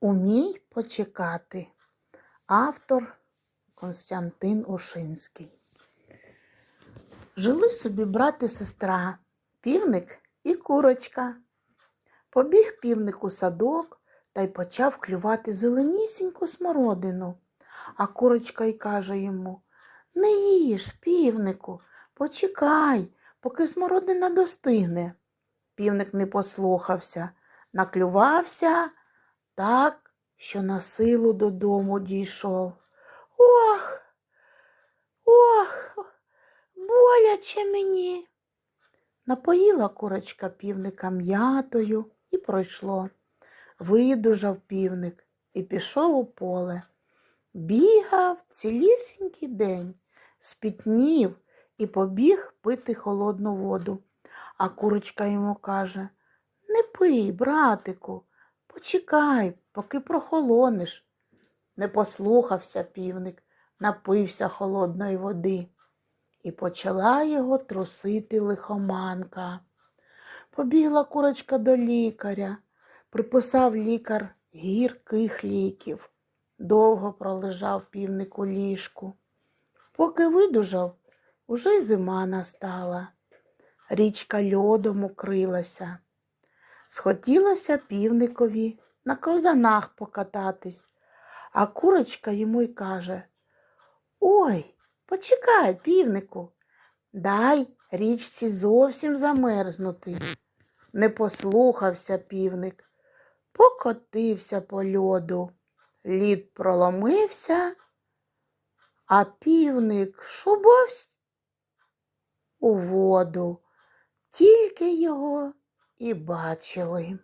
Умій почекати. Автор Константин Ушинський. Жили собі брат і сестра, півник і курочка. Побіг півник у садок та й почав клювати зеленісіньку смородину. А курочка й каже йому Не їж, півнику, почекай, поки смородина достигне. Півник не послухався, наклювався так, що на силу додому дійшов. Ох, ох, боляче мені. Напоїла курочка півника м'ятою і пройшло. Видужав півник і пішов у поле. Бігав цілісінький день, спітнів і побіг пити холодну воду. А курочка йому каже Не пий, братику, почекай, поки прохолонеш. Не послухався півник, напився холодної води. І почала його трусити лихоманка. Побігла курочка до лікаря, приписав лікар гірких ліків. Довго пролежав півник у ліжку. Поки видужав, уже й зима настала. Річка льодом укрилася. Схотілося півникові на ковзанах покататись, а курочка йому й каже Ой, почекай, півнику, дай річці зовсім замерзнути. Не послухався півник, покотився по льоду. Лід проломився, а півник шубовсь у воду. Тільки його і бачили.